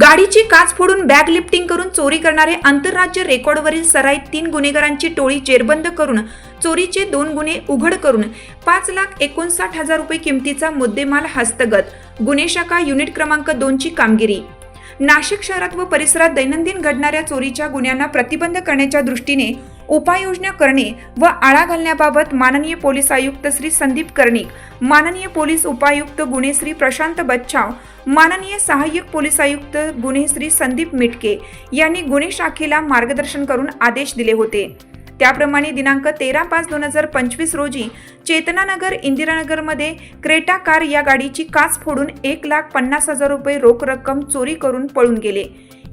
गाडीची काच फोडून बॅग लिफ्टिंग करून चोरी करणारे आंतरराज्य रेकॉर्डवरील सराईत तीन गुन्हेगारांची टोळी जेरबंद करून चोरीचे दोन गुन्हे उघड करून पाच लाख एकोणसाठ हजार रुपये किमतीचा मुद्देमाल हस्तगत गुन्हे शाखा युनिट क्रमांक दोनची कामगिरी. नाशिक शहरात व परिसरात दैनंदिन घडणाऱ्या चोरीच्या गुन्ह्यांना प्रतिबंध करण्याच्या दृष्टीने उपाययोजना करणे व आळा घालण्याबाबत माननीय पोलीस आयुक्त श्री संदीप कर्णिक माननीय पोलीस उपायुक्त गुन्हे श्री प्रशांत बच्चाव माननीय सहाय्यक पोलीस आयुक्त गुन्हे श्री संदीप मिटके यांनी गुन्हे शाखेला मार्गदर्शन करून आदेश दिले होते. त्याप्रमाणे दिनांक तेरा पाच दोन हजार पंचवीस रोजी चेतनानगर इंदिरानगरमध्ये क्रेटा कार या गाडीची काच फोडून एक लाख पन्नास हजार रुपये रोख रक्कम चोरी करून पळून गेले.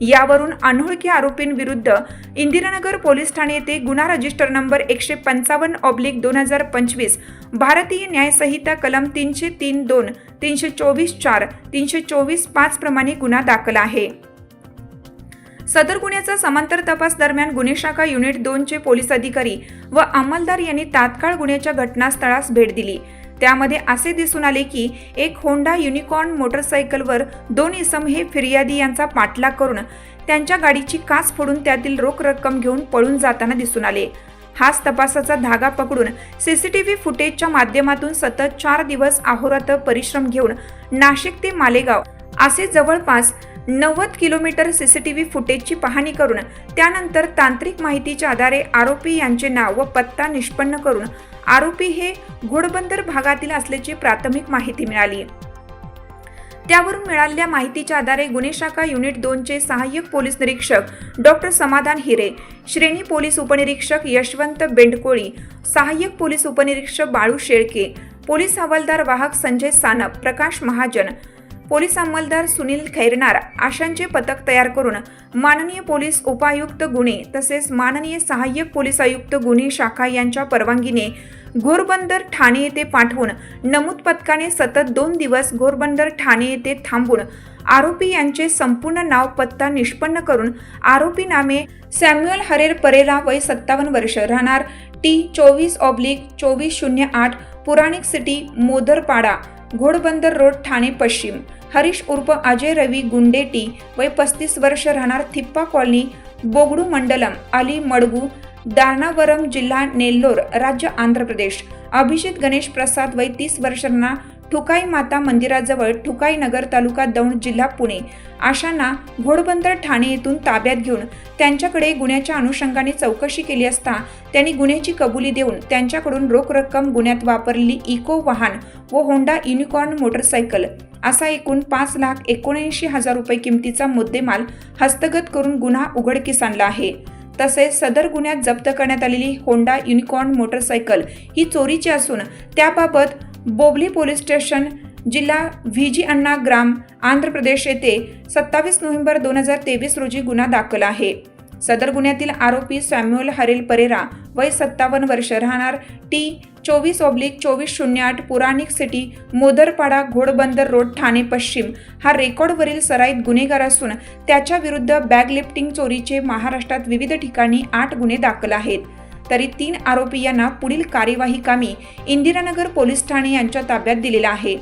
यावरून अनोळखी आरोपींविरुद्ध इंदिरानगर पोलीस ठाणे येथे गुन्हा रजिस्टर नंबर एकशे पंचावन्न ऑब्लिक दोन हजार पंचवीस भारतीय न्यायसंहिता कलम तीनशे तीन दोन तीनशे चोवीस चार तीनशे चोवीस पाच प्रमाणे गुन्हा दाखल आहे. सदर गुन्ह्याचा समांतर तपास दरम्यान गुन्हे शाखा युनिट दोनचे पोलीस अधिकारी व अंमलदार यांनी तात्काळ गुन्ह्याच्या घटनास्थळास भेट दिली. त्यामध्ये असे दिसून आले की एक होंडा युनिकॉर्न मोटरसायकलवर दोन इसम हे फिर्यादी यांचा पाठलाग करून त्यांच्या गाडीची काच फोडून त्यातील रोख रक्कम घेऊन पळून जाताना दिसून आले. हाच तपासाचा धागा पकडून सीसीटीव्ही फुटेजच्या माध्यमातून सतत चार दिवस अहोरात्र परिश्रम घेऊन नाशिक ते मालेगाव असे जवळपास नव्वद किलोमीटर सीसीटीव्ही फुटेजची पाहणी करून त्यानंतर तांत्रिक माहितीच्या आधारे आरोपी यांचे नाव व पत्ता निष्पन्न करून आरोपी हे घोडबंदर भागातील असल्याची प्राथमिक माहिती मिळाली. त्यावरून मिळालेल्या माहितीच्या आधारे गुन्हे शाखा युनिट दोनचे सहाय्यक पोलीस निरीक्षक डॉक्टर समाधान हिरे श्रेणी पोलीस उपनिरीक्षक यशवंत बेंडकोळी सहाय्यक पोलीस उपनिरीक्षक बाळू शेळके पोलीस हवालदार वाहक संजय सानप प्रकाश महाजन पोलीस अंमलदार सुनील खैरनार आशांचे पथक तयार करून माननीय पोलीस उपायुक्त गुन्हे तसेच माननीय सहाय्यक पोलीस आयुक्त गुन्हे शाखा यांच्या परवानगीने घोरबंदर ठाणे येथे पाठवून नमूद पथकाने सतत दोन दिवस घोरबंदर ठाणे येथे थांबून आरोपी यांचे संपूर्ण नाव पत्ता निष्पन्न करून आरोपी नामे सॅम्युअल हरेर परेला वय सत्तावन्न वर्ष राहणार टी चोवीस ऑब्लिक चोवीस शून्य आठ पुराणिक सिटी मोदरपाडा घोडबंदर रोड ठाणे पश्चिम. हरीश उर्फ अजय रवी गुंडेटी वय पस्तीस वर्ष राहणार थिप्पा कॉलनी बोगडू मंडलम अली मडगू दानावरम जिल्हा नेल्लोर राज्य आंध्र प्रदेश. अभिजित गणेश प्रसाद वय तीस वर्षांना ठुकाई माता मंदिराजवळ ठुकाई नगर तालुका दौंड जिल्हा पुणे आशांना घोडबंदर ठाणे येथून ताब्यात घेऊन त्यांच्याकडे गुन्ह्याच्या अनुषंगाने चौकशी केली असता त्यांनी गुन्ह्याची कबुली देऊन त्यांच्याकडून रोख रक्कम गुन्ह्यात वापरलेली इको वाहन व होंडा युनिकॉर्न मोटरसायकल असा एकूण पाच लाख एकोणऐंशी हजार रुपये किमतीचा मुद्देमाल हस्तगत करून गुन्हा उघडकीस आणला आहे. तसेच सदर गुन्ह्यात जप्त करण्यात आलेली होंडा युनिकॉर्न मोटरसायकल ही चोरीची असून त्याबाबत बोबली पोलीस स्टेशन जिल्हा Vizianagaram Andhra Pradesh येथे सत्तावीस नोव्हेंबर दोन हजार तेवीस रोजी गुन्हा दाखल आहे. सदर गुन्ह्यातील आरोपी सॅम्युअल हरेल परेरा वय सत्तावन्न वर्ष राहणार टी चोवीस ऑब्लिक चोवीस शून्य आठ पुराणिक सिटी मोदरपाडा घोडबंदर रोड ठाणे पश्चिम हा रेकॉर्डवरील सराईत गुन्हेगार असून त्याच्या विरुद्ध बॅग लिफ्टिंग चोरीचे महाराष्ट्रात विविध ठिकाणी आठ गुन्हे दाखल आहेत. तरी तीन आरोपी यांना पुढील कार्यवाही कामी इंदिरानगर पोलीस ठाणे यांच्या ताब्यात दिलेला आहे.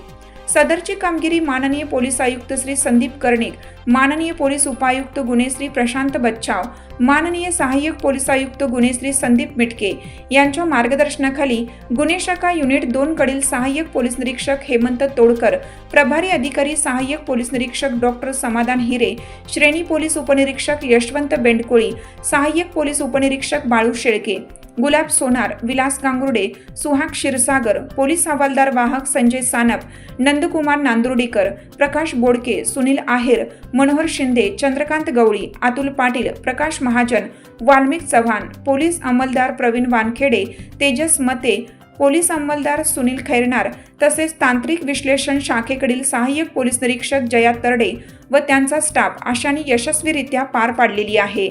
सदरची कामगिरी माननीय पोलीस आयुक्त श्री संदीप कर्णिक माननीय पोलीस उपायुक्त गुन्हे श्री प्रशांत बच्चाव माननीय सहाय्यक पोलीस आयुक्त गुन्हे श्री संदीप मिटके यांच्या मार्गदर्शनाखाली गुन्हे शाखा युनिट दोन कडील सहाय्यक पोलीस निरीक्षक हेमंत तोडकर प्रभारी अधिकारी सहाय्यक पोलीस निरीक्षक डॉक्टर समाधान हिरे श्रेणी पोलीस उपनिरीक्षक यशवंत बेंडकोळी सहाय्यक पोलीस उपनिरीक्षक बाळू शेळके. गुलाब सोनार विलास गांगुर्डे सुहाग क्षीरसागर पोलीस हवालदार वाहक संजय सानप नंदकुमार नांदुर्डीकर प्रकाश बोडके सुनील आहेर मनोहर शिंदे चंद्रकांत गवळी अतुल पाटील प्रकाश महाजन वाल्मिक चव्हाण पोलीस अंमलदार प्रवीण वानखेडे तेजस मते पोलीस अंमलदार सुनील खैरनार तसेच तांत्रिक विश्लेषण शाखेकडील सहाय्यक पोलीस निरीक्षक जया तरडे व त्यांचा स्टाफ अशांनी यशस्वीरित्या पार पाडलेली आहे.